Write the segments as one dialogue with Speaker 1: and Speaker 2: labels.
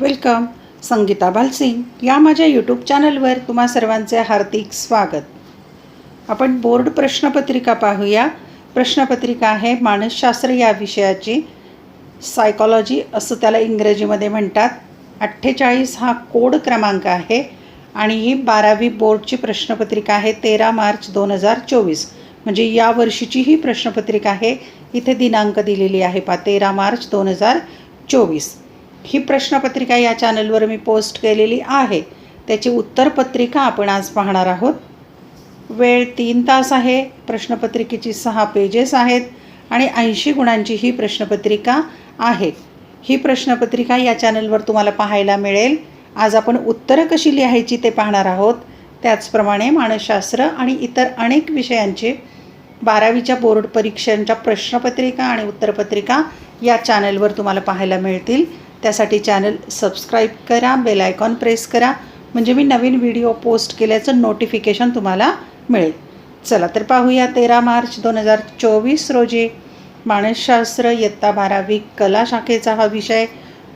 Speaker 1: Welcome Sangeeta Balsing या माझ्या YouTube चॅनलवर तुम्हा सर्वांचे हार्दिक स्वागत. आपण बोर्ड प्रश्नपत्रिका पाहूया. प्रश्नपत्रिका आहे मानसशास्त्र या विषयाची. सायकॉलॉजी असं त्याला इंग्रजीमध्ये म्हणतात. अठ्ठेचाळीस हा कोड क्रमांक आहे आणि ही बारावी बोर्डची प्रश्नपत्रिका आहे तेरा मार्च दोन हजार चोवीस. म्हणजे या वर्षीची ही प्रश्नपत्रिका आहे. इथे दिनांक दिलेली आहे पा तेरा मार्च दोन हजार चोवीस. ही प्रश्नपत्रिका या चॅनलवर मी पोस्ट केलेली आहे. त्याची उत्तरपत्रिका आपण आज पाहणार आहोत. वेळ तीन तास आहे. प्रश्नपत्रिकेची सहा पेजेस आहेत आणि ऐंशी गुणांची ही प्रश्नपत्रिका आहे. ही प्रश्नपत्रिका या चॅनलवर तुम्हाला पाहायला मिळेल. आज आपण उत्तरं कशी लिहायची ते पाहणार आहोत. त्याचप्रमाणे मानसशास्त्र आणि इतर अनेक विषयांचे बारावीच्या बोर्ड परीक्षांच्या प्रश्नपत्रिका आणि उत्तरपत्रिका या चॅनलवर तुम्हाला पाहायला मिळतील. त्यासाठी चॅनल सबस्क्राईब करा बेल आयकॉन प्रेस करा म्हणजे मी नवीन व्हिडिओ पोस्ट केल्याचं नोटिफिकेशन तुम्हाला मिळेल. चला तर पाहूया तेरा मार्च दोन हजार चोवीस रोजी मानसशास्त्र इयत्ता बारावी कला शाखेचा हा विषय.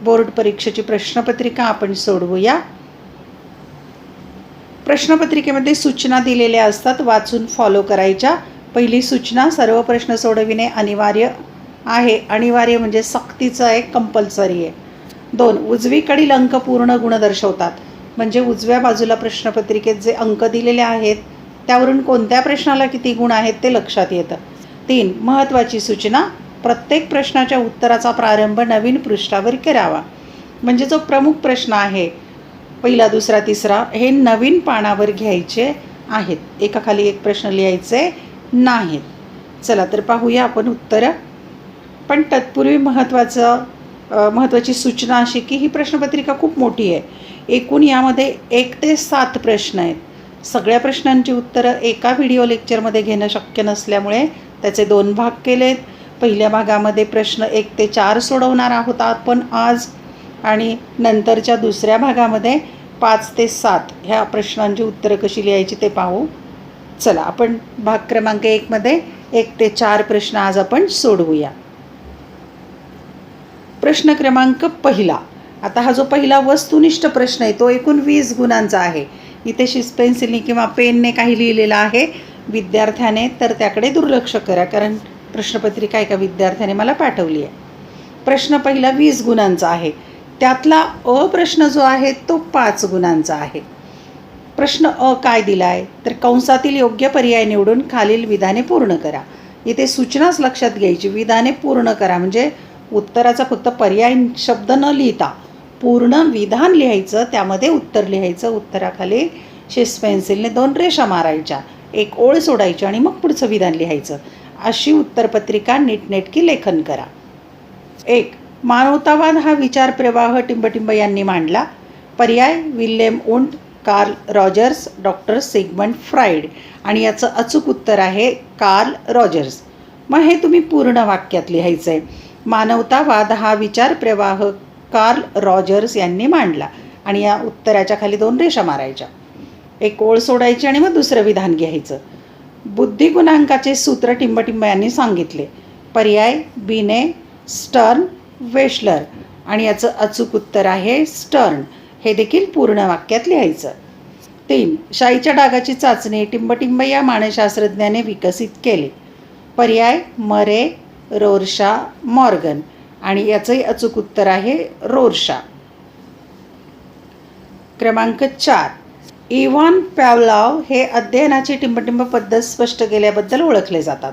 Speaker 1: बोर्ड परीक्षेची प्रश्नपत्रिका आपण सोडवूया. प्रश्नपत्रिकेमध्ये सूचना दिलेल्या असतात वाचून फॉलो करायच्या. पहिली सूचना सर्व प्रश्न सोडविणे अनिवार्य आहे. अनिवार्य म्हणजे सक्तीचं आहे कंपल्सरी आहे. दोन उजवीकडील अंक पूर्ण गुण दर्शवतात. म्हणजे उजव्या बाजूला प्रश्नपत्रिकेत जे अंक दिलेले आहेत त्यावरून कोणत्या प्रश्नाला किती गुण आहेत ते लक्षात येतं. तीन महत्त्वाची सूचना. प्रत्येक प्रश्नाच्या उत्तराचा प्रारंभ नवीन पृष्ठावर करावा. म्हणजे जो प्रमुख प्रश्न आहे पहिला दुसरा तिसरा हे नवीन पानावर घ्यायचे आहेत. एकाखाली एक प्रश्न लिहायचे नाहीत. चला तर पाहूया आपण उत्तरं. पण तत्पूर्वी महत्त्वाचं महत्त्वाची सूचना अशी की ही प्रश्नपत्रिका खूप मोठी आहे. एकूण यामध्ये एक ते सात प्रश्न आहेत. सगळ्या प्रश्नांची उत्तरं एका व्हिडिओ लेक्चरमध्ये घेणं शक्य नसल्यामुळे त्याचे दोन भाग केलेत. पहिल्या भागामध्ये प्रश्न एक ते चार सोडवणार आहोत आपण आज आणि नंतरच्या दुसऱ्या भागामध्ये पाच ते सात ह्या प्रश्नांची उत्तरं कशी लिहायची ते पाहू. चला आपण भाग क्रमांक एकमध्ये एक ते चार प्रश्न आज आपण सोडवूया. प्रश्न क्रमांक पहिला. आता हा जो पहिला वस्तुनिष्ठ प्रश्न आहे तो एकूण वीस गुणांचा आहे. इथे शिस पेन्सिलने किंवा पेनने काही लिहिलेलं आहे. विद्यार्थ्याने तर त्याकडे दुर्लक्ष करा कारण प्रश्नपत्रिका एका विद्यार्थ्याने मला पाठवली आहे. प्रश्न पहिला वीस गुणांचा आहे. त्यातला अ प्रश्न जो आहे तो पाच गुणांचा आहे. प्रश्न अ काय दिला आहे तर कंसातील योग्य पर्याय निवडून खालील विधाने पूर्ण करा. इथे सूचनाच लक्षात घ्यायची. विधाने पूर्ण करा म्हणजे उत्तराचा फक्त पर्याय शब्द न लिहिता पूर्ण विधान लिहायचं त्यामध्ये उत्तर लिहायचं उत्तराखाली शेस पेन्सिलने दोन रेषा मारायच्या एक ओळ सोडायची आणि मग पुढचं विधान लिहायचं. अशी उत्तरपत्रिका नीटनेटकी लेखन करा. एक मानवतावाद हा विचार प्रवाह टिंबटिंब यांनी मांडला. पर्याय William Wundt Carl Rogers doctor Sigmund Freud आणि याचं अचूक उत्तर आहे कार्ल रॉजर्स. मग हे तुम्ही पूर्ण वाक्यात लिहायचं आहे मानवतावाद हा विचार प्रवाह कार्ल रॉजर्स यांनी मांडला आणि या उत्तराच्या खाली दोन रेषा मारायच्या. एक ओळ सोडायची आणि मग दुसरं विधान घ्यायचं. बुद्धिगुणांकाचे सूत्र टिंबटिंब यांनी सांगितले. पर्याय बिने स्टर्न वेशलर. आणि याचं अचूक उत्तर आहे स्टर्न. हे देखील पूर्ण वाक्यात लिहायचं. तीन शाईच्या डागाची चाचणी टिंबटिंब या मानसशास्त्रज्ञाने विकसित केले. पर्याय मरे रोरशा मॉर्गन. आणि याचंही अचूक उत्तर आहे रोरशा. क्रमांक चार. इव्हॉन पॅवलाव हे अध्ययनाची टिंबटिंब पद्धत स्पष्ट केल्याबद्दल ओळखले जातात.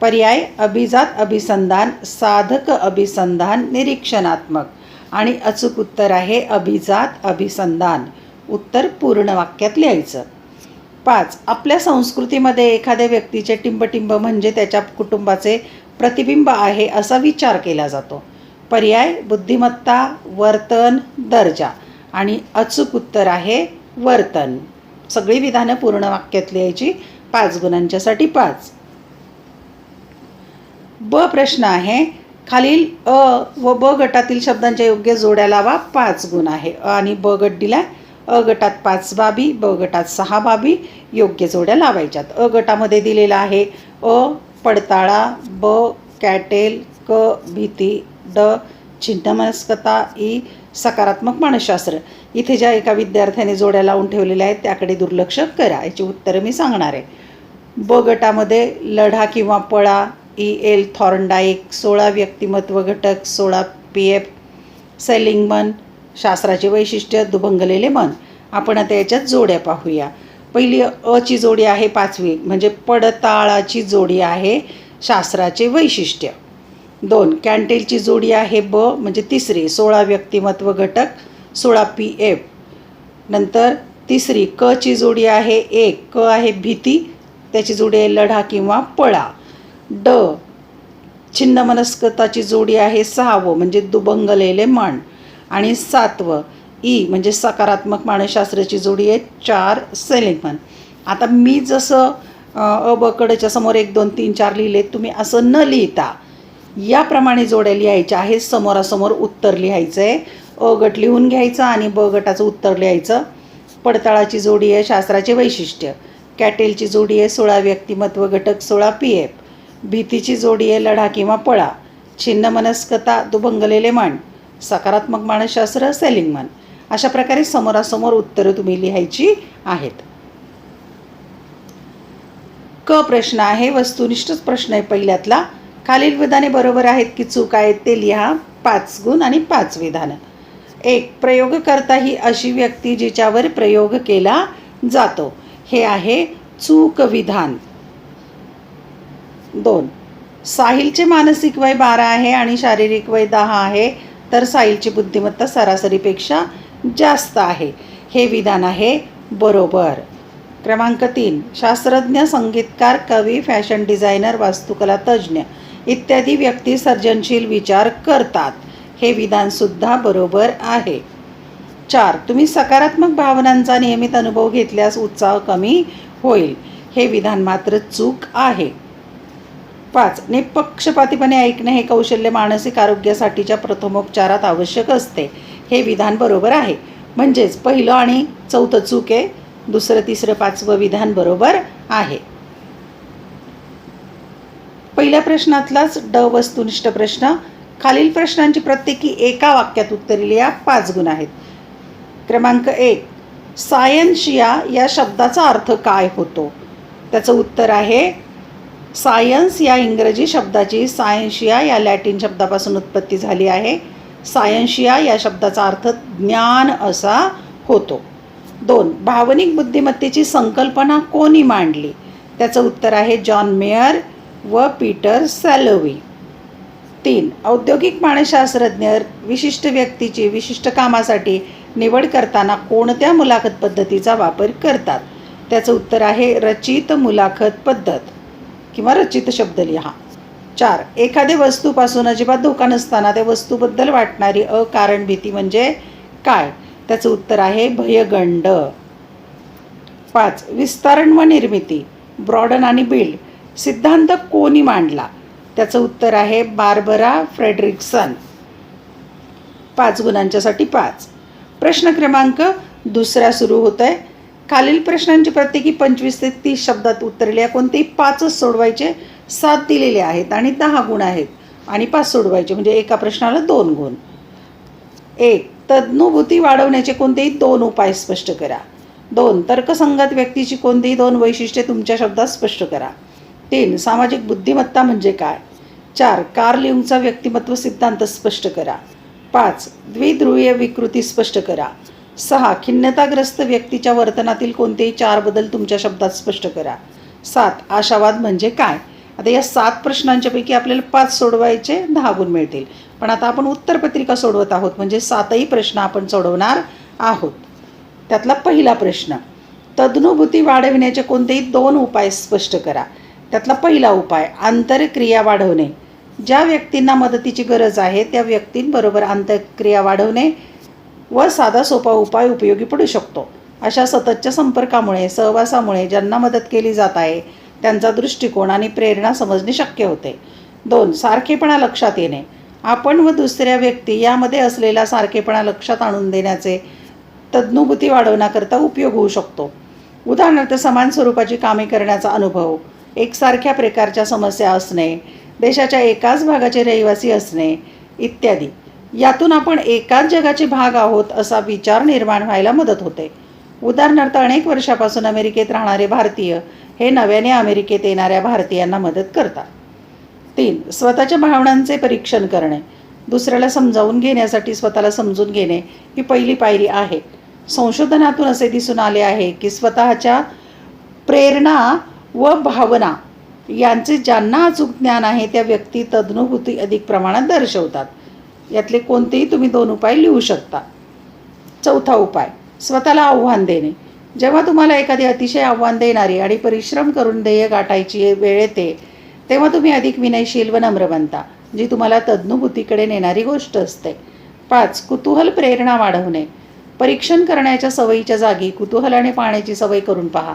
Speaker 1: पर्याय अभिजात अभिसंधान साधक अभिसंधान निरीक्षणात्मक. आणि अचूक उत्तर आहे अभिजात अभिसंधान. उत्तर पूर्ण वाक्यात लिहायचं. पाच. आपल्या संस्कृतीमध्ये एखाद्या व्यक्तीचे टिंबटिंब म्हणजे त्याच्या कुटुंबाचे प्रतिबिंब आहे असा विचार केला जातो. पर्याय बुद्धिमत्ता वर्तन दर्जा आणि अचूक उत्तर आहे वर्तन. सगळी विधानं पूर्ण वाक्यात लिहायची पाच गुणांच्यासाठी पाच. ब प्रश्न आहे खालील अ व ब गटातील शब्दांच्या योग्य जोड्या लावा पाच गुण आहे. अ आणि ब गट दिला अ गटात पाच बाबी ब गटात सहा बाबी योग्य जोड्या लावायच्यात. अ गटामध्ये दिलेला आहे अ पडताळा ब कॅटेल क भीती ड छिन्नमनस्कता ई सकारात्मक मानसशास्त्र. इथे ज्या एका विद्यार्थ्याने जोड्या लावून ठेवलेल्या आहेत त्याकडे दुर्लक्ष करा. याची उत्तरं मी सांगणार आहे. ब गटामध्ये लढा किंवा पळा ई एल थॉर्नडाईक सोळा व्यक्तिमत्व घटक सोळा पी एफ सेलिंग मन शास्त्राचे वैशिष्ट्य दुभंगलेले मन. आपण आता याच्यात जोड्या पाहूया. पहिली अची जोडी आहे पाचवी. म्हणजे पडताळाची जोडी आहे शास्त्राचे वैशिष्ट्य. दोन कॅन्टेलची जोडी आहे ब म्हणजे तिसरी सोळा व्यक्तिमत्व घटक सोळा पी एफ. नंतर तिसरी क ची जोडी आहे एक क आहे भीती त्याची जोडी आहे लढा किंवा पळा. ड छिन्नमनस्कताची जोडी आहे सहावं म्हणजे दुबंगलेले मन. आणि सातवं ई म्हणजे सकारात्मक मानसशास्त्राची जोडी आहे चार सेलिंगमन आता मी जसं अ, ब समोर एक दोन तीन चार लिहिले तुम्ही असं न लिहिता याप्रमाणे जोड्या लिहायच्या आहेत समोरासमोर उत्तर लिहायचं आहे अ गट लिहून घ्यायचं आणि ब गटाचं उत्तर लिहायचं. पडताळाची जोडी आहे शास्त्राचे वैशिष्ट्य. कॅटेलची जोडी आहे सोळा व्यक्तिमत्व घटक सोळा पी एफ भीतीची जोडी आहे लढा किंवा पळा. छिन्न मनस्कता दुभंगलेले मन सकारात्मक मानसशास्त्र सेलिंग मन अशा प्रकारे समोरासमोर उत्तरं तुम्ही लिहायची आहेत. क प्रश्न आहे वस्तुनिष्ठच प्रश्न आहे पहिल्यातला. खालील विधाने बरोबर आहेत की चूक आहेत ते लिहा. पाच गुण आणि पाच विधानं. एक प्रयोगकर्ता ही अशी व्यक्ती जिच्यावर प्रयोग केला जातो. हे आहे चूक विधान. दोन साहिलचे मानसिक वय बारा आहे आणि शारीरिक वय दहा आहे तर साहिलची बुद्धिमत्ता सरासरीपेक्षा जास्त आहे. हे विधान आहे बरोबर. क्रमांक तीन. शास्त्रज्ञ संगीतकार कवी फॅशन डिझायनर वास्तुकला तज्ज्ञ इत्यादी व्यक्ती सर्जनशील विचार करतात. हे विधानसुद्धा बरोबर आहे. चार. तुम्ही सकारात्मक भावनांचा नियमित अनुभव घेतल्यास उत्साह कमी होईल. हे विधान मात्र चूक आहे. पाच. निपक्षपातीपणे ऐकणे हे कौशल्य मानसिक आरोग्यासाठीच्या प्रथमोपचारात आवश्यक असते. हे विधान बरोबर आहे. म्हणजेच पहिलं आणि चौथं चूक आहे दुसरं तिसरं पाचवं विधान बरोबर आहे. पहिल्या प्रश्नातलाच ड वस्तुनिष्ठ प्रश्न. खालील प्रश्नांची प्रत्येकी एका वाक्यात उत्तरे लिहा पाच गुण आहेत. क्रमांक एक सायन्शिया या शब्दाचा अर्थ काय होतो? त्याचं उत्तर आहे सायन्स या इंग्रजी शब्दाची सायन्शिया या लॅटिन शब्दापासून उत्पत्ती झाली आहे. सायन्शिया या शब्दाचा अर्थ ज्ञान असा होतो. दोन भावनिक बुद्धिमत्तेची संकल्पना कोणी मांडली? त्याचं उत्तर आहे जॉन मेयर व पीटर सॅलोवी. तीन औद्योगिक मानसशास्त्रज्ञ विशिष्ट व्यक्तीची विशिष्ट कामासाठी निवड करताना कोणत्या मुलाखत पद्धतीचा वापर करतात? त्याचं उत्तर आहे रचित मुलाखत पद्धत. किंवा रचित शब्द लिहा. चार. एखाद्या वस्तूपासून अजिबात धोका नसताना त्या वस्तूबद्दल वाटणारी अकारण भीती म्हणजे काय? त्याचं उत्तर आहे भयगंड. पाच. विस्तारण व निर्मिती. ब्रॉडन आणि बिल्ड सिद्धांत कोणी मांडला? त्याचं उत्तर आहे बार्बरा फ्रेडरिक्सन. पाच गुणांच्यासाठी पाच. प्रश्न क्रमांक दुसरा सुरू होत आहे खालील प्रश्नांची प्रत्येकी पंचवीस ते तीस शब्दात उत्तरले आहे. कोणतेही पाचच सोडवायचे सात दिलेले आहेत आणि दहा गुण आहेत. आणि पाच सोडवायचे म्हणजे एका प्रश्नाला दोन गुण. एक तज्ज्ञभूती वाढवण्याचे कोणतेही दोन उपाय स्पष्ट करा. दोन तर्कसंगत व्यक्तीची कोणतीही दोन वैशिष्ट्ये तुमच्या शब्दात स्पष्ट करा. तीन सामाजिक बुद्धिमत्ता म्हणजे काय? चार कार्ल युंगचा व्यक्तिमत्व सिद्धांत स्पष्ट करा. पाच द्विध्रुवीय विकृती स्पष्ट करा. सहा खिन्नताग्रस्त व्यक्तीच्या वर्तनातील कोणतेही चार बदल तुमच्या शब्दात स्पष्ट करा. सात आशावाद म्हणजे काय? आता या सात प्रश्नांच्यापैकी आपल्याला पाच सोडवायचे दहा गुण मिळतील. पण आता आपण उत्तरपत्रिका सोडवत आहोत म्हणजे सातही प्रश्न आपण सोडवणार आहोत. त्यातला पहिला प्रश्न तज्ज्ञभूती वाढविण्याचे कोणतेही दोन उपाय स्पष्ट करा. त्यातला पहिला उपाय आंतरक्रिया वाढवणे. ज्या व्यक्तींना मदतीची गरज आहे त्या व्यक्तींबरोबर आंतरक्रिया वाढवणे व साधा सोपा उपाय उपयोगी पडू शकतो. अशा सततच्या संपर्कामुळे सहवासामुळे ज्यांना मदत केली जात आहे त्यांचा दृष्टिकोन आणि प्रेरणा समजणे शक्य होते. दोन सारखेपणा लक्षात येणे. आपण व दुसऱ्या व्यक्ती यामध्ये असलेला सारखेपणा लक्षात आणून देण्याचे तज्ज्ञभूती वाढवण्याकरता उपयोग होऊ शकतो. उदाहरणार्थ समान स्वरूपाची कामे करण्याचा अनुभव एकसारख्या प्रकारच्या समस्या असणे देशाच्या एकाच भागाचे रहिवासी असणे इत्यादी. यातून आपण एकाच जगाचे भाग आहोत असा विचार निर्माण व्हायला मदत होते. उदाहरणार्थ अनेक वर्षापासून अमेरिकेत राहणारे भारतीय हे नव्याने अमेरिकेत येणाऱ्या भारतीयांना मदत करतात. तीन स्वतःच्या भावनांचे परीक्षण करणे. दुसऱ्याला समजावून घेण्यासाठी स्वतःला समजून घेणे ही पहिली पायरी आहे. संशोधनातून असे दिसून आले आहे की स्वतःच्या प्रेरणा व भावना यांचे ज्यांना अचूक ज्ञान आहे त्या व्यक्ती तदनुभूती अधिक प्रमाणात दर्शवतात. यातले कोणतेही तुम्ही दोन उपाय लिहू शकता. चौथा उपाय स्वतःला आव्हान देणे. जेव्हा तुम्हाला एखादी अतिशय आव्हान देणारी आणि परिश्रम करून ध्येय गाठायची वेळ येते तेव्हा तुम्ही अधिक विनयशील व नम्र बनता जी तुम्हाला तज्ज्ञबुद्धीकडे नेणारी गोष्ट असते. पाच कुतूहल प्रेरणा वाढवणे. परीक्षण करण्याच्या सवयीच्या जागी कुतूहलाने पाहण्याची सवय करून पहा.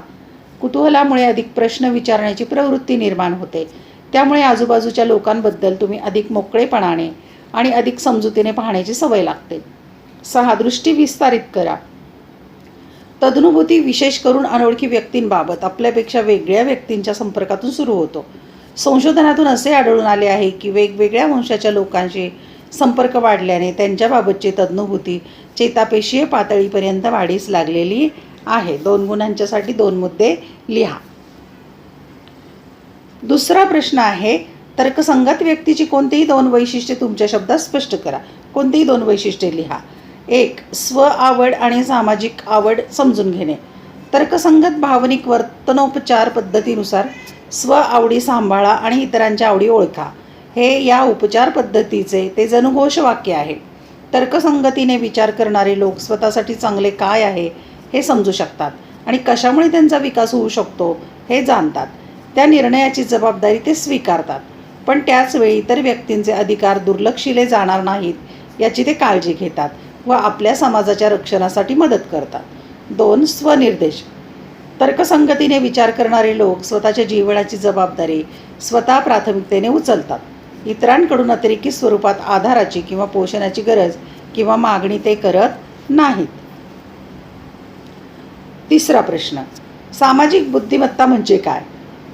Speaker 1: कुतूहलामुळे अधिक प्रश्न विचारण्याची प्रवृत्ती निर्माण होते. त्यामुळे आजूबाजूच्या लोकांबद्दल तुम्ही अधिक मोकळेपणाने आणि अधिक समजुतीने पाहण्याची सवय लागते. सहा दृष्टी विस्तारित करा. तदनुभूती विशेष करून अनोळखी व्यक्तींबाबत आपल्यापेक्षा वेगळ्या व्यक्तींच्या संपर्कातून सुरू होतो. संशोधनातून असे आढळून आले आहे की वेगवेगळ्या वंशाच्या लोकांशी संपर्क वाढल्याने त्यांच्याबाबतची तज्ज्ञभूती चेतापेशीय पातळीपर्यंत वाढीस लागलेली आहे. दोन गुणांच्यासाठी दोन मुद्दे लिहा. दुसरा प्रश्न आहे तर्कसंगत व्यक्तीची कोणतीही दोन वैशिष्ट्ये तुमच्या शब्दात स्पष्ट करा. कोणतीही दोन वैशिष्ट्ये लिहा. एक स्व आवड आणि सामाजिक आवड समजून घेणे. तर्कसंगत भावनिक वर्तनोपचार पद्धतीनुसार स्व आवडी सांभाळा आणि इतरांच्या आवडी ओळखा. हे या उपचार पद्धतीचे ते जनघोष वाक्य आहे. तर्कसंगतीने विचार करणारे लोक स्वतःसाठी चांगले काय आहे हे समजू शकतात आणि कशामुळे त्यांचा विकास होऊ शकतो हे जाणतात. त्या निर्णयाची जबाबदारी ते स्वीकारतात. पण त्याचवेळी इतर व्यक्तींचे अधिकार दुर्लक्षिले जाणार नाहीत याची ते काळजी घेतात. व आपल्या समाजाच्या रक्षणासाठी मदत करतात. दोन स्वनिर्देश. तर्कसंगतीने विचार करणारे लोक स्वतःच्या जीवनाची जबाबदारी स्वतः प्राथमिकतेने उचलतात. इतरांकडून अतिरेकी स्वरूपात आधाराची किंवा पोषणाची गरज किंवा मागणी ते करत नाहीत. तिसरा प्रश्न. सामाजिक बुद्धिमत्ता म्हणजे काय?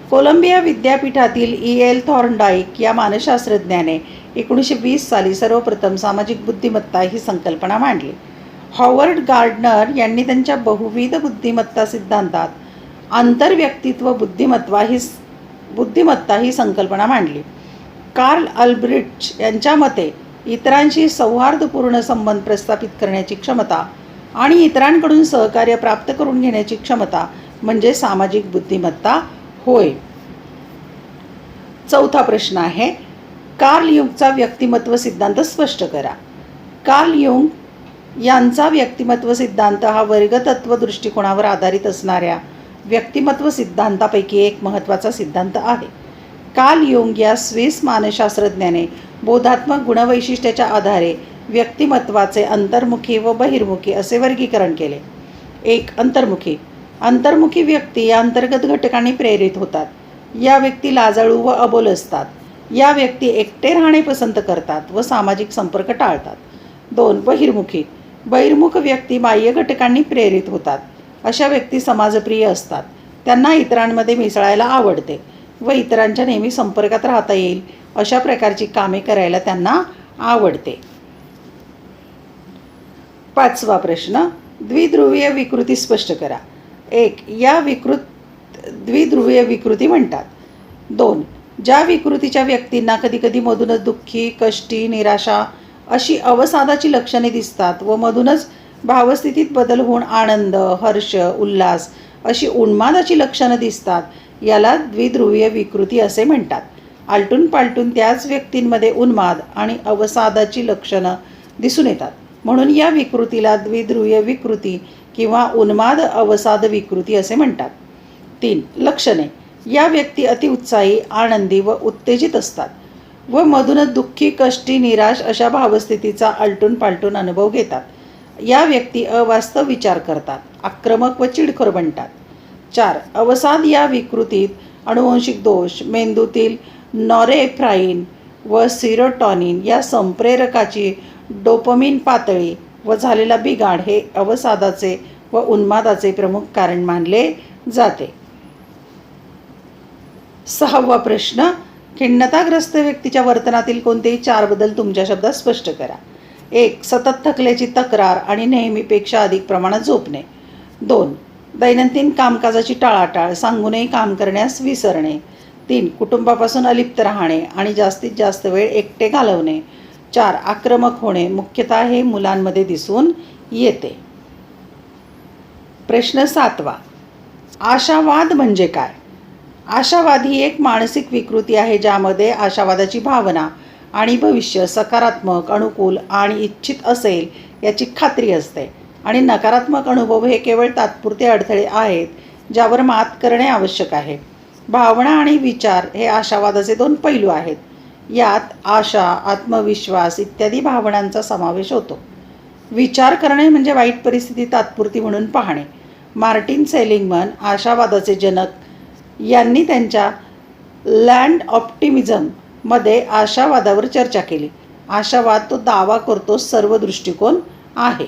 Speaker 1: कोलंबिया विद्यापीठातील ई एल थॉर्नडाईक या मानसशास्त्रज्ञाने एकोणीसशे वीस साली सर्वप्रथम सामाजिक बुद्धिमत्ता ही संकल्पना मांडली. हॉवर्ड गार्डनर यांनी त्यांच्या बहुविध बुद्धिमत्ता सिद्धांतात आंतरव्यक्तित्व बुद्धिमत्वा ही बुद्धिमत्ता ही संकल्पना मांडली. कार्ल अल्ब्रिट यांच्या मते इतरांशी सौहार्दपूर्ण संबंध प्रस्थापित करण्याची क्षमता आणि इतरांकडून सहकार्य प्राप्त करून घेण्याची क्षमता म्हणजे सामाजिक बुद्धिमत्ता होय. चौथा प्रश्न आहे कार्ल युंगचा व्यक्तिमत्व सिद्धांत स्पष्ट करा. कार्ल युंग यांचा व्यक्तिमत्व सिद्धांत हा वर्गतत्व दृष्टिकोनावर आधारित असणाऱ्या व्यक्तिमत्व सिद्धांतापैकी एक महत्त्वाचा सिद्धांत आहे. कार्ल युंग या स्विस मानसशास्त्रज्ञाने बोधात्मक गुणवैशिष्ट्याच्या आधारे व्यक्तिमत्वाचे अंतर्मुखी व बहिर्मुखी असे वर्गीकरण केले. एक अंतर्मुखी. अंतर्मुखी व्यक्ती या अंतर्गत घटकांनी प्रेरित होतात. या व्यक्ती लाजाळू व अबोल असतात. या व्यक्ती एकटे राहणे पसंत करतात व सामाजिक संपर्क टाळतात. दोन बहिर्मुखी. बहिर्मुख व्यक्ती बाह्य घटकांनी प्रेरित होतात. अशा व्यक्ती समाजप्रिय असतात. त्यांना इतरांमध्ये मिसळायला आवडते व इतरांच्या नेहमी संपर्कात राहता येईल अशा प्रकारची कामे करायला त्यांना आवडते. पाचवा प्रश्न. द्विध्रुवीय विकृती स्पष्ट करा. एक या विकृत द्विध्रुवीय विकृती म्हणतात. दोन ज्या विकृतीच्या व्यक्तींना कधीकधी मधूनच दुःखी कष्टी निराशा अशी अवसादाची लक्षणे दिसतात व मधूनच भावस्थितीत बदल होऊन आनंद हर्ष उल्हास अशी उन्मादाची लक्षणं दिसतात. याला द्विध्रुवीय विकृती असे म्हणतात. आलटून पालटून त्याच व्यक्तींमध्ये उन्माद आणि अवसादाची लक्षणं दिसून येतात. म्हणून या विकृतीला द्विध्रुवीय विकृती किंवा उन्माद अवसाद विकृती असे म्हणतात. तीन लक्षणे. या व्यक्ती अतिउत्साही आनंदी व उत्तेजित असतात व मधूनच दुःखी कष्टी निराश अशा भावस्थितीचा आलटून पालटून अनुभव घेतात. या व्यक्ती अवास्तव विचार करतात आक्रमक व चिडखोर बनतात. चार अवसाद या विकृतीत अनुवंशिक दोष मेंदूतील नॉरेफ्राईन व सिरोटॉनिन या संप्रेरकाची डोपमिन पातळी व झालेला बिघाड हे अवसादाचे व उन्मादाचे प्रमुख कारण मानले जाते. सहावा प्रश्न खिन्नताग्रस्त व्यक्तीच्या वर्तनातील कोणतेही चार बदल तुमच्या शब्दात स्पष्ट करा. एक सतत थकल्याची तक्रार आणि नेहमीपेक्षा अधिक प्रमाणात झोपणे. दोन दैनंदिन कामकाजाची टाळाटाळ सांगूनही काम करण्यास विसरणे. तीन कुटुंबापासून अलिप्त राहणे आणि जास्तीत जास्त वेळ एकटे घालवणे. चार आक्रमक होणे मुख्यतः हे मुलांमध्ये दिसून येते. प्रश्न सातवा आशावाद म्हणजे काय? आशावाद ही एक मानसिक विकृती आहे ज्यामध्ये आशावादाची भावना आणि भविष्य सकारात्मक अनुकूल आणि इच्छित असेल याची खात्री असते. आणि नकारात्मक अनुभव हे केवळ तात्पुरते अडथळे आहेत ज्यावर मात करणे आवश्यक आहे. भावना आणि विचार हे आशावादाचे दोन पैलू आहेत. यात आशा आत्मविश्वास इत्यादी भावनांचा समावेश होतो. विचार करणे म्हणजे वाईट परिस्थिती तात्पुरती म्हणून पाहणे. मार्टिन सेलिंगमन आशावादाचे जनक यांनी त्यांच्या लँड ऑप्टिमिझममध्ये आशावादावर चर्चा केली. आशावाद तो दावा करतो सर्व दृष्टिकोन आहे.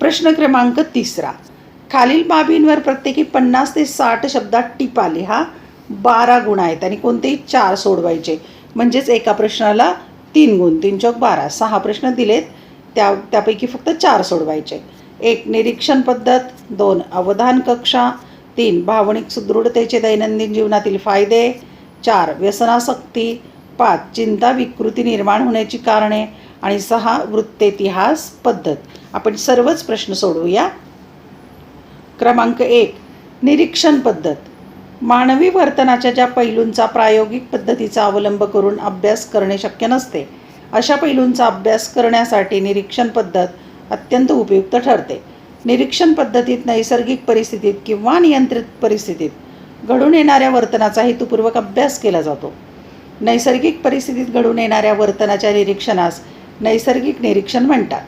Speaker 1: प्रश्न क्रमांक तिसरा. खालील बाबींवर प्रत्येकी पन्नास ते साठ शब्दात टिपा लिहा बारा गुण आहेत आणि कोणतेही चार सोडवायचे. म्हणजेच एका प्रश्नाला तीन गुण तीन चौक बारा. सहा प्रश्न दिलेत. त्या त्यापैकी फक्त चार सोडवायचे. एक निरीक्षण पद्धत दोन अवधान कक्षा तीन भावनिक सुदृढतेचे दैनंदिन जीवनातील फायदे. चार व्यसनासक्ती. पाच चिंता विकृती निर्माण होण्याची कारणे. आणि सहा वृत्तेतिहास पद्धत. आपण सर्वच प्रश्न सोडवूया. क्रमांक एक निरीक्षण पद्धत. मानवी वर्तनाच्या ज्या पैलूंचा प्रायोगिक पद्धतीचा अवलंब करून अभ्यास करणे शक्य नसते अशा पैलूंचा अभ्यास करण्यासाठी निरीक्षण पद्धत अत्यंत उपयुक्त ठरते. निरीक्षण पद्धतीत नैसर्गिक परिस्थितीत किंवा नियंत्रित परिस्थितीत घडून येणाऱ्या वर्तनाचा हेतुपूर्वक अभ्यास केला जातो. नैसर्गिक परिस्थितीत घडून येणाऱ्या वर्तनाच्या निरीक्षणास नैसर्गिक निरीक्षण म्हणतात.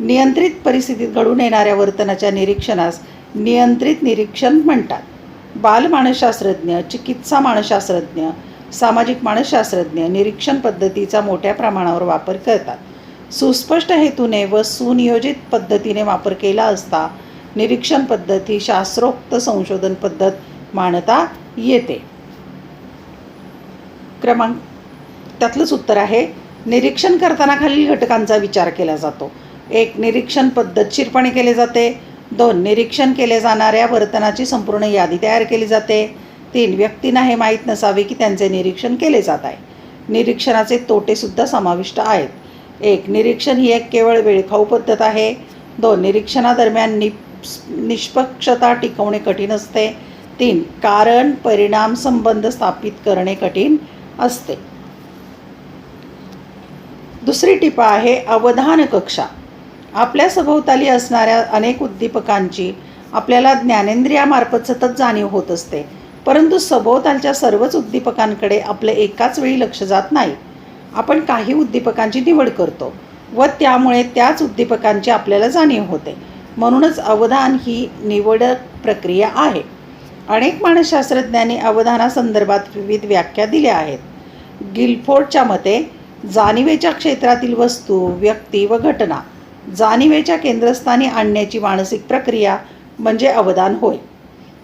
Speaker 1: नियंत्रित परिस्थितीत घडून येणाऱ्या वर्तनाच्या निरीक्षणास नियंत्रित निरीक्षण म्हणतात. बालमानसशास्त्रज्ञ चिकित्सा मानसशास्त्रज्ञ सामाजिक मानसशास्त्रज्ञ निरीक्षण पद्धतीचा मोठ्या प्रमाणावर वापर करतात. सुस्पष्ट हेतूने व सुनियोजित पद्धतीने वापर केला असता निरीक्षण पद्धत ही शास्त्रोक्त संशोधन पद्धत मानता येते. क्रमांक त्यातलंच उत्तर आहे निरीक्षण करताना खालील घटकांचा विचार केला जातो. एक निरीक्षण पद्धतशीरपणे केले जाते. दोन निरीक्षण केले जाणाऱ्या वर्तनाची संपूर्ण यादी तयार केली जाते. तीन व्यक्तींना हे माहीत नसावे की त्यांचे निरीक्षण केले जात आहे. निरीक्षणाचे तोटेसुद्धा समाविष्ट आहेत. एक निरीक्षण ही एक केवळ वेळखाऊ पद्धत आहे. दोन निरीक्षणादरम्यान निप निष्पक्षता टिकवणे कठीण असते. तीन कारण परिणाम संबंध स्थापित करणे कठीण असते. दुसरी टिपा आहे अवधान कक्षा. आपल्या सभोवताली असणाऱ्या अनेक उद्दीपकांची आपल्याला ज्ञानेंद्रियामार्फत सतत जाणीव होत असते. परंतु सभोवतालच्या सर्वच उद्दीपकांकडे आपले एकाच वेळी लक्ष जात नाही. आपण काही उद्दीपकांची निवड करतो व त्यामुळे त्याच उद्दीपकांची आपल्याला जाणीव होते. म्हणूनच अवधान ही निवड प्रक्रिया आहे. अनेक मानसशास्त्रज्ञांनी अवधानासंदर्भात विविध व्याख्या दिल्या आहेत. गिलफोर्डच्या मते जाणीवेच्या क्षेत्रातील वस्तू व्यक्ती व घटना जाणीवेच्या केंद्रस्थानी आणण्याची मानसिक प्रक्रिया म्हणजे अवधान होय.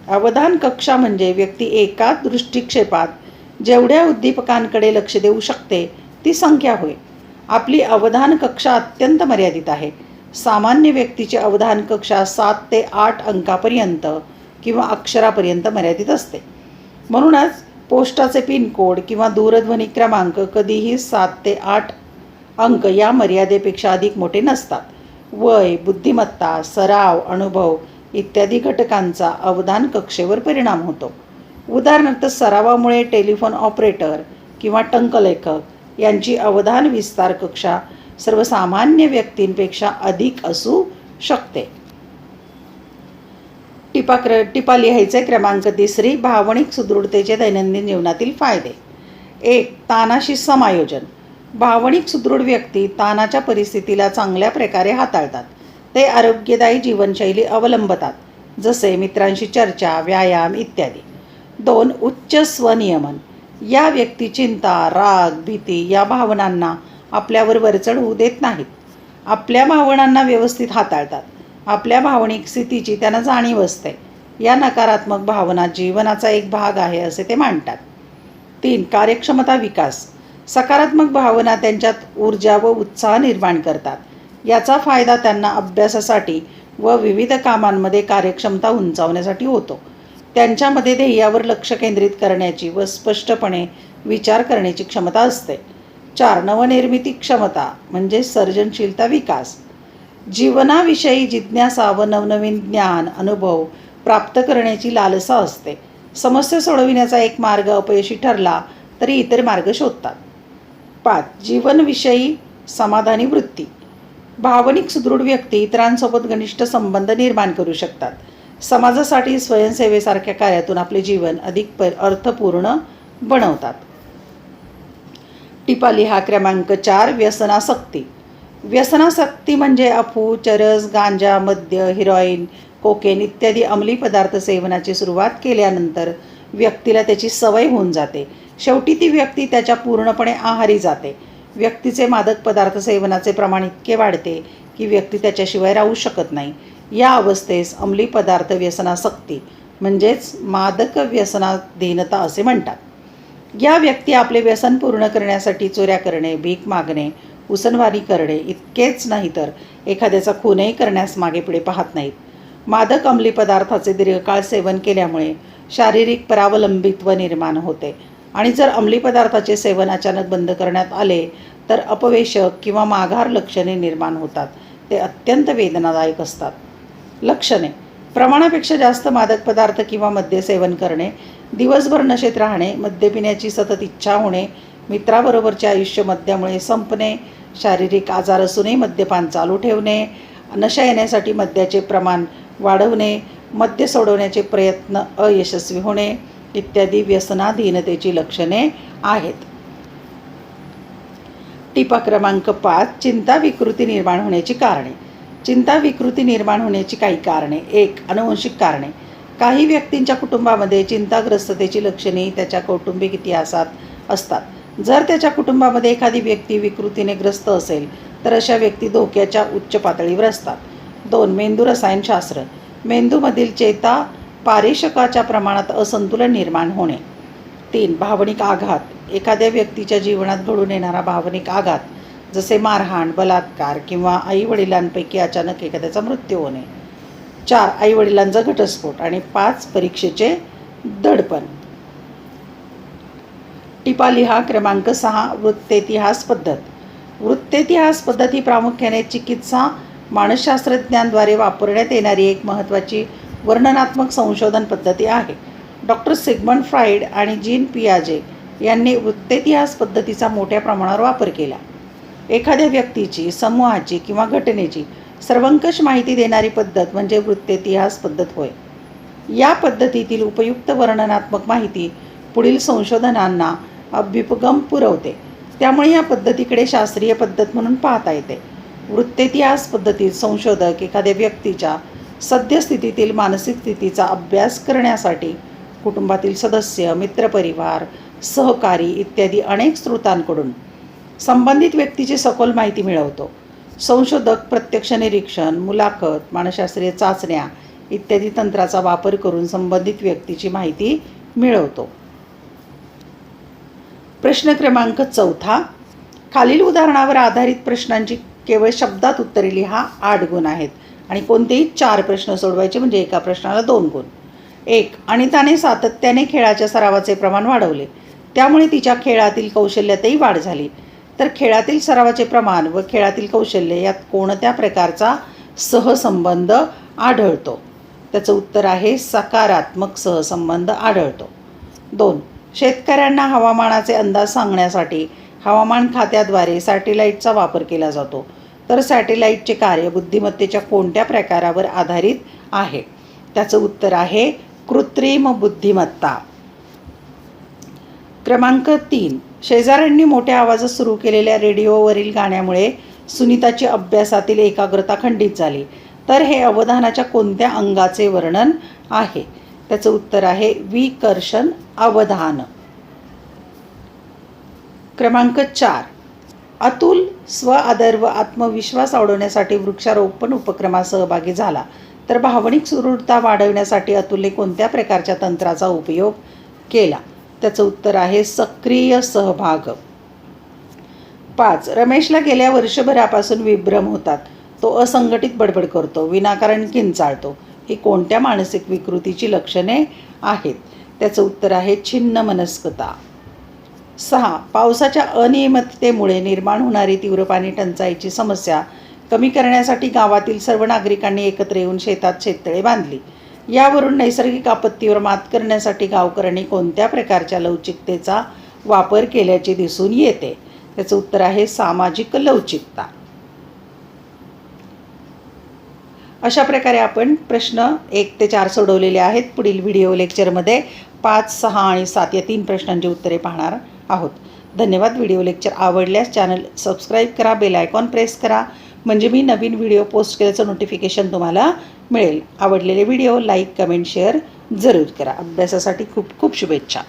Speaker 1: अवधान कक्षा म्हणजे व्यक्ती एका दृष्टिक्षेपात जेवढ्या उद्दीपकांकडे लक्ष देऊ शकते ती संख्या होय. आपली अवधान कक्षा अत्यंत मर्यादित आहे. सामान्य व्यक्तीची अवधान कक्षा सात ते आठ अंकापर्यंत किंवा अक्षरापर्यंत मर्यादित असते. म्हणूनच पोस्टाचे पिनकोड किंवा दूरध्वनी क्रमांक कधीही सात ते आठ अंक या मर्यादेपेक्षा अधिक मोठे नसतात. वय बुद्धिमत्ता सराव अनुभव इत्यादी घटकांचा अवधान कक्षेवर परिणाम होतो. उदाहरणार्थ सरावामुळे टेलिफोन ऑपरेटर किंवा टंकलेखक यांची अवधान विस्तार कक्षा सर्वसामान्य व्यक्तींपेक्षा अधिक असू शकते. टिपा क्र टिपा लिहायचे क्रमांक तिसरी भावनिक सुदृढतेचे दैनंदिन जीवनातील फायदे. एक तानाशी समायोजन. भावनिक सुदृढ व्यक्ती तानाच्या परिस्थितीला चांगल्या प्रकारे हाताळतात. ते आरोग्यदायी जीवनशैली अवलंबतात जसे मित्रांशी चर्चा व्यायाम इत्यादी. दोन उच्च स्वनियमन. या व्यक्ती चिंता राग भीती या भावनांना आपल्यावर वरचढ होऊ देत नाहीत. आपल्या भावनांना व्यवस्थित हाताळतात. आपल्या भावनिक स्थितीची त्यांना जाणीव असते. या नकारात्मक भावना जीवनाचा एक भाग आहे असे ते मांडतात. तीन कार्यक्षमता विकास. सकारात्मक भावना त्यांच्यात ऊर्जा व उत्साह निर्माण करतात. याचा फायदा त्यांना अभ्यासासाठी व विविध कामांमध्ये कार्यक्षमता उंचावण्यासाठी होतो. त्यांच्यामध्ये ध्येयावर लक्ष केंद्रित करण्याची व स्पष्टपणे विचार करण्याची क्षमता असते. चार नवनिर्मिती क्षमता म्हणजे सर्जनशीलता विकास. जीवनाविषयी जिज्ञासा व नवनवीन ज्ञान अनुभव प्राप्त करण्याची लालसा असते. समस्या सोडविण्याचा एक मार्ग अपयशी ठरला तरी इतर मार्ग शोधतात. पाच जीवनविषयी समाधानी वृत्ती. भावनिक सुदृढ व्यक्ती इतरांसोबत घनिष्ठ संबंध निर्माण करू शकतात. समाजासाठी स्वयंसेवेसारख्या कार्यातून आपले जीवन अधिक प अर्थपूर्ण बनवतात. टिपाली हा क्रमांक चार व्यसनासक्ती. व्यसनासक्ती म्हणजे अफू चरस गांजा मद्य हिरोईन कोकेन इत्यादी अंमली पदार्थ सेवनाची सुरुवात केल्यानंतर व्यक्तीला त्याची सवय होऊन जाते. शेवटी ती व्यक्ती त्याच्या पूर्णपणे आहारी जाते. व्यक्तीचे मादक पदार्थ सेवनाचे प्रमाण इतके वाढते की व्यक्ती त्याच्याशिवाय राहू शकत नाही. या अवस्थेस अंमली पदार्थ व्यसनासक्ती म्हणजेच मादक व्यसनाधीनता असे म्हणतात. या व्यक्ती आपले व्यसन पूर्ण करण्यासाठी चोऱ्या करणे भीक मागणे उसनवारी करणे इतकेच नाही तर एखाद्याचा खूनही करण्यास मागे पुढे पाहत नाहीत. मादक अंमली पदार्थाचे दीर्घकाळ सेवन केल्यामुळे शारीरिक परावलंबित्व निर्माण होते आणि जर अंमली पदार्थाचे सेवन अचानक बंद करण्यात आले तर अपवेशक किंवा माघार लक्षणे निर्माण होतात. ते अत्यंत वेदनादायक असतात. लक्षणे. प्रमाणापेक्षा जास्त मादक पदार्थ किंवा मद्य सेवन करणे दिवसभर नशेत राहणे मद्य पिण्याची सतत इच्छा होणे मित्राबरोबरचे आयुष्य मद्यामुळे संपणे शारीरिक आजार असूनही मद्यपान चालू ठेवणे नशा येण्यासाठी मद्याचे प्रमाण वाढवणे मद्य सोडवण्याचे प्रयत्न अयशस्वी होणे इत्यादी व्यसनाधीनतेची लक्षणे आहेत. टिपा क्रमांक पाच चिंता विकृती निर्माण होण्याची कारणे. चिंता विकृती निर्माण होण्याची काही कारणे एक अनुवंशिक कारणे. काही व्यक्तींच्या कुटुंबामध्ये चिंताग्रस्ततेची लक्षणे त्याच्या कौटुंबिक इतिहासात असतात. जर त्याच्या कुटुंबामध्ये एखादी व्यक्ती विकृतीने ग्रस्त असेल तर अशा व्यक्ती धोक्याच्या उच्च पातळीवर असतात. दोन मेंदू रसायनशास्त्र मेंदूमधील चेता पारेषकाच्या प्रमाणात असंतुलन निर्माण होणे. तीन भावनिक आघात. एखाद्या व्यक्तीच्या जीवनात घडून येणारा भावनिक आघात जसे मारहाण बलात्कार किंवा आईवडिलांपैकी अचानक एखाद्याचा मृत्यू होणे. चार आईवडिलांचा घटस्फोट आणि पाच परीक्षेचे दडपण. टिपा लिहा क्रमांक सहा वृत्तेतिहास पद्धत. वृत्तेतिहास पद्धत ही प्रामुख्याने चिकित्सा मानसशास्त्रज्ञांद्वारे वापरण्यात येणारी एक महत्त्वाची वर्णनात्मक संशोधन पद्धती आहे. डॉक्टर सिगमंड फ्राईड आणि जीन पियाजे यांनी वृत्तेतिहास पद्धतीचा मोठ्या प्रमाणावर वापर केला. एखाद्या व्यक्तीची समूहाची किंवा घटनेची सर्वंकष माहिती देणारी पद्धत म्हणजे वृत्तेतिहास पद्धत होय. या पद्धतीतील उपयुक्त वर्णनात्मक माहिती पुढील संशोधनांना अभ्युपगम पुरवते. त्यामुळे या पद्धतीकडे शास्त्रीय पद्धत म्हणून पाहता येते. वृत्तेतिहास पद्धतीत संशोधक एखाद्या व्यक्तीच्या सद्यस्थितीतील मानसिक स्थितीचा अभ्यास करण्यासाठी कुटुंबातील सदस्य मित्रपरिवार सहकारी इत्यादी अनेक स्रोतांकडून संबंधित व्यक्तीची सखोल माहिती मिळवतो. संशोधक प्रत्यक्ष निरीक्षण मुलाखत मानसशास्त्रीय चाचण्या इत्यादी तंत्राचा वापर करून संबंधित व्यक्तीची माहिती मिळवतो. प्रश्न क्रमांक चौथा. खालील उदाहरणावर आधारित प्रश्नांची केवळ शब्दात उत्तरे लिहा आठ गुण आहेत. आणि कोणतेही चार प्रश्न सोडवायचे म्हणजे एका प्रश्नाला दोन गुण. एक अनिताने सातत्याने खेळाच्या सरावाचे प्रमाण वाढवले. त्यामुळे तिच्या खेळातील कौशल्यातही वाढ झाली. तर खेळातील सरावाचे प्रमाण व खेळातील कौशल्य यात कोणत्या प्रकारचा सहसंबंध आढळतो? त्याचं उत्तर आहे सकारात्मक सहसंबंध आढळतो. दोन शेतकऱ्यांना हवामानाचे अंदाज सांगण्यासाठी हवामान खात्याद्वारे सॅटेलाईटचा वापर केला जातो. तर सॅटेलाईटचे कार्य बुद्धिमत्तेच्या कोणत्या प्रकारावर आधारित आहे? त्याचं उत्तर आहे कृत्रिम बुद्धिमत्ता. क्रमांक तीन शेजाऱ्यांनी मोठ्या आवाजात सुरू केलेल्या रेडिओवरील गाण्यामुळे सुनीताची अभ्यासातील एकाग्रता खंडित झाली. तर हे अवधानाच्या कोणत्या अंगाचे वर्णन आहे? त्याचं उत्तर आहे विकर्षण अवधान. क्रमांक चार. अतुल स्व आदर व आत्मविश्वास वाढवण्यासाठी वृक्षारोपण उपक्रमात सहभागी झाला. तर भावनिक सुदृढता वाढवण्यासाठी अतुलने कोणत्या प्रकारच्या तंत्राचा उपयोग केला? त्याचं उत्तर आहे सक्रिय सहभाग. पाच रमेशला गेल्या वर्षभरापासून विभ्रम होतात. तो असंघटित बडबड करतो विनाकारण किंचाळतो. ही कोणत्या मानसिक विकृतीची लक्षणे आहेत? त्याचं उत्तर आहे छिन्न मनस्कता. सहा पावसाच्या अनियमिततेमुळे निर्माण होणारी तीव्र पाणी टंचाईची समस्या कमी करण्यासाठी गावातील सर्व नागरिकांनी एकत्र येऊन शेतात शेततळे बांधली. यावरून नैसर्गिक आपत्तीवर मात करण्यासाठी गावकऱ्यांनी कोणत्या प्रकारच्या लवचिकतेचा वापर केल्याचे दिसून येते? त्याचं उत्तर आहे सामाजिक लवचिकता. अशा प्रकारे आपण प्रश्न एक ते चार सोडवलेले आहेत. पुढील व्हिडिओ लेक्चरमध्ये पाच सहा आणि सात या तीन प्रश्नांची उत्तरे पाहणार आहोत. धन्यवाद. व्हिडिओ लेक्चर आवडल्यास चॅनल सबस्क्राईब करा बेल आयकॉन प्रेस करा. म्हणजे मी नवीन व्हिडिओ पोस्ट केल्याचं नोटिफिकेशन तुम्हाला मिळेल. आवडलेले व्हिडिओ लाईक कमेंट शेअर जरूर करा. अभ्यासासाठी खूप खूप शुभेच्छा.